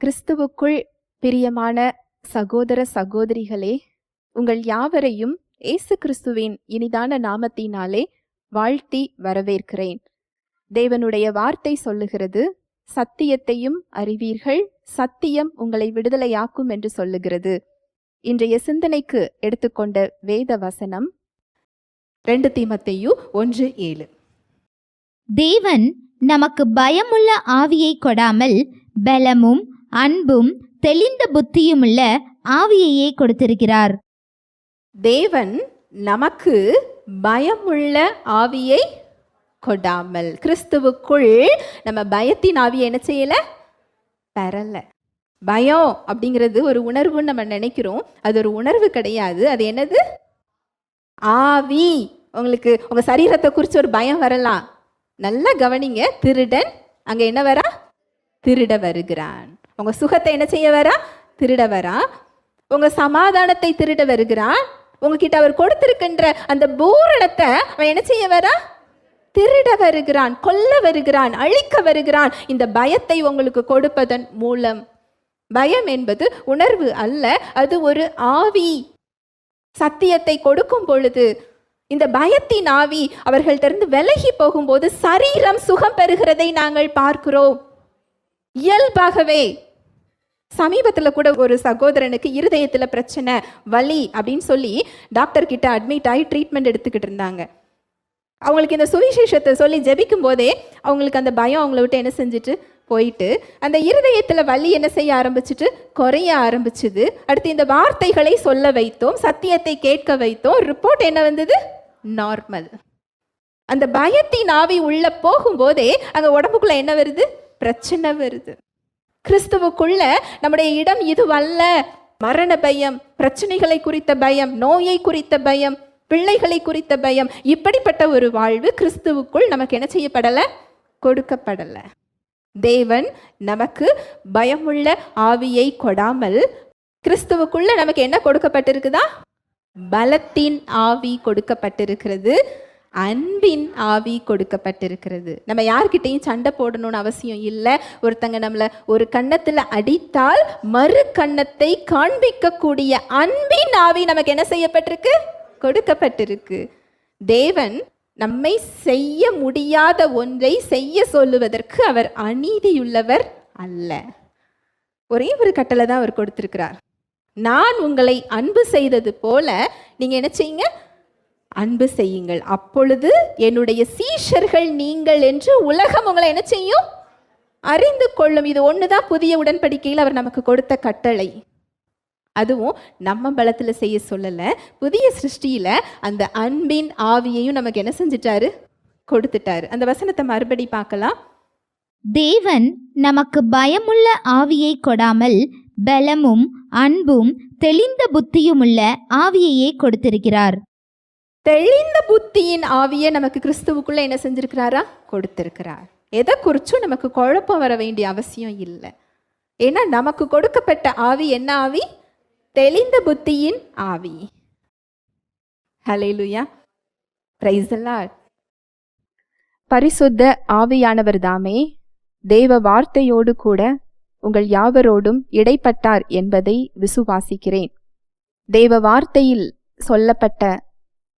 கிறிஸ்துவுக்குள் பிரியமான சகோதர சகோதரிகளே உங்கள் யாவரையும் இயேசு கிறிஸ்துவின் இனிதான நாமத்தினாலே வாழ்த்தி வரவேற்கிறேன். தேவனுடைய வார்த்தை சொல்லுகிறது சத்தியத்தையும் அறிவீர்கள் சத்தியம் உங்களை விடுதலையாக்கும் என்று சொல்லுகிறது. இன்றைய சிந்தனைக்கு எடுத்துக்கொண்ட வேத வசனம் ரெண்டு தீமத்தையு ஒன்று ஏழு. தேவன் நமக்கு பயமுள்ள ஆவியை கொடாமல் பலமும் அன்பும் தெளிந்த புத்தியுமுள்ள ஆவியையே கொடுத்திருக்கிறார். தேவன் நமக்கு பயமுள்ள ஆவியை கொடாமல் கிறிஸ்துவுக்குள் நம்ம பயத்தின் ஆவியை என்ன செய்யல? பெறல. பயம் அப்படிங்கிறது ஒரு உணர்வுன்னு நம்ம நினைக்கிறோம். அது ஒரு உணர்வு கிடையாது. அது என்னது? ஆவி. உங்களுக்கு உங்க சரீரத்தை குறித்து ஒரு பயம் வரலாம். நல்லா கவனிங்க. திருடன் அங்க என்ன வரா? திருட வருகிறான். உங்கள் சுகத்தை என்ன செய்ய வரா? திருட வரா. உங்கள் சமாதானத்தை திருட வருகிறான் உங்ககிட்ட அவர் கொடுத்திருக்கின்ற அந்த பூரணத்தை அவன் என்ன செய்ய வரா? திருட வருகிறான் கொல்ல வருகிறான் அழிக்க வருகிறான். இந்த பயத்தை உங்களுக்கு கொடுப்பதன் மூலம். பயம் என்பது உணர்வு அல்ல அது ஒரு ஆவி. சத்தியத்தை கொடுக்கும் பொழுது இந்த பயத்தின் ஆவி அவர்கள்டிருந்து விலகி போகும்போது சரீரம் சுகம் பெறுகிறதை நாங்கள் பார்க்கிறோம். இயல்பாகவே சமீபத்தில் கூட ஒரு சகோதரனுக்கு இருதயத்தில் பிரச்சனை வலி அப்படின்னு சொல்லி டாக்டர் கிட்ட அட்மிட் ஆகி ட்ரீட்மெண்ட் எடுத்துக்கிட்டு இருந்தாங்க. அவங்களுக்கு இந்த சுவிசேஷத்தை சொல்லி ஜெபிக்கும் போதே அவங்களுக்கு அந்த பயம் அவங்கள விட்டு என்ன செஞ்சுட்டு போயிட்டு அந்த இருதயத்தில் வலி என்ன செய்ய ஆரம்பிச்சிட்டு குறைய ஆரம்பிச்சுது. அடுத்து இந்த வார்த்தைகளை சொல்ல வைத்தோம் சத்தியத்தை கேட்க வைத்தோம். ரிப்போர்ட் என்ன வந்தது? நார்மல் அந்த பயத்தின் ஆவி உள்ள போகும்போதே அங்கே உடம்புக்குள்ள என்ன வருது? பிரச்சனை வருது. கிறிஸ்துவுக்குள்ள நம்முடைய இடம் இதுவல்ல. மரண பயம் பிரச்சனைகளை குறித்த பயம் நோயை குறித்த பயம் பிள்ளைகளை குறித்த பயம் இப்படிப்பட்ட ஒரு வாழ்வு கிறிஸ்துவுக்குள் நமக்கு என்ன செய்யப்படலை? கொடுக்கப்படலை. தேவன் நமக்கு பயமுள்ள ஆவியை கொடாமல் கிறிஸ்துவுக்குள்ள நமக்கு என்ன கொடுக்கப்பட்டிருக்குதா? பலத்தின் ஆவி கொடுக்கப்பட்டிருக்கிறது. அன்பின் ஆவி கொடுக்கப்பட்டிருக்கிறது. நம்ம யார்கிட்டையும் சண்டை போடணும்னு அவசியம் இல்லை. ஒருத்தங்க நம்மளை ஒரு கன்னத்தில் அடித்தால் மறு கன்னத்தை காண்பிக்கக்கூடிய அன்பின் ஆவி நமக்கு என்ன செய்யப்பட்டிருக்கு? கொடுக்கப்பட்டிருக்கு. தேவன் நம்மை செய்ய முடியாத ஒன்றை செய்ய சொல்லுவதற்கு அவர் அநீதியுள்ளவர் அல்ல. ஒரே ஒரு கட்டளை தான் அவர் கொடுத்திருக்கிறார். நான் உங்களை அன்பு செய்தது போல நீங்க என்ன செய்யுங்க? அன்பு செய்யுங்கள். அப்பொழுது என்னுடைய சீஷர்கள் நீங்கள் என்று உலகம் உங்களை என்ன செய்யும்? அறிந்து கொள்ளும். இது ஒண்ணுதான் புதிய உடன்படிக்கையில் அவர் நமக்கு கொடுத்த கட்டளை. அதுவும் நம்ம பலத்தில் செய்ய சொல்லலை. புதிய சிருஷ்டியில் அந்த அன்பின் ஆவியையும் நமக்கு என்ன செஞ்சிட்டாரு? கொடுத்துட்டாரு. அந்த வசனத்தை மறுபடி பார்க்கலாம். தேவன் நமக்கு பயமுள்ள ஆவியை கொடாமல் பலமும் அன்பும் தெளிந்த புத்தியுமுள்ள ஆவியையே கொடுத்திருக்கிறார். தெளிந்த புத்தியின் ஆவியை நமக்கு கிறிஸ்துவுக்குள்ள என்ன செஞ்சிருக்கிறாரா? கொடுத்திருக்கிறார். எதை குறிச்சும் நமக்கு குழப்பம் வர வேண்டிய அவசியம் இல்லை. ஏன்னா நமக்கு கொடுக்கப்பட்ட ஆவி என்ன ஆவி? தெளிந்த புத்தியின் ஆவி. ஹலேலுயா பிரைஸ் பரிசுத்த ஆவியானவர் தாமே தேவ வார்த்தையோடு கூட உங்கள் யாவரோடும் இடைப்பட்டார் என்பதை விசுவாசிக்கிறேன். தேவ வார்த்தையில் சொல்லப்பட்ட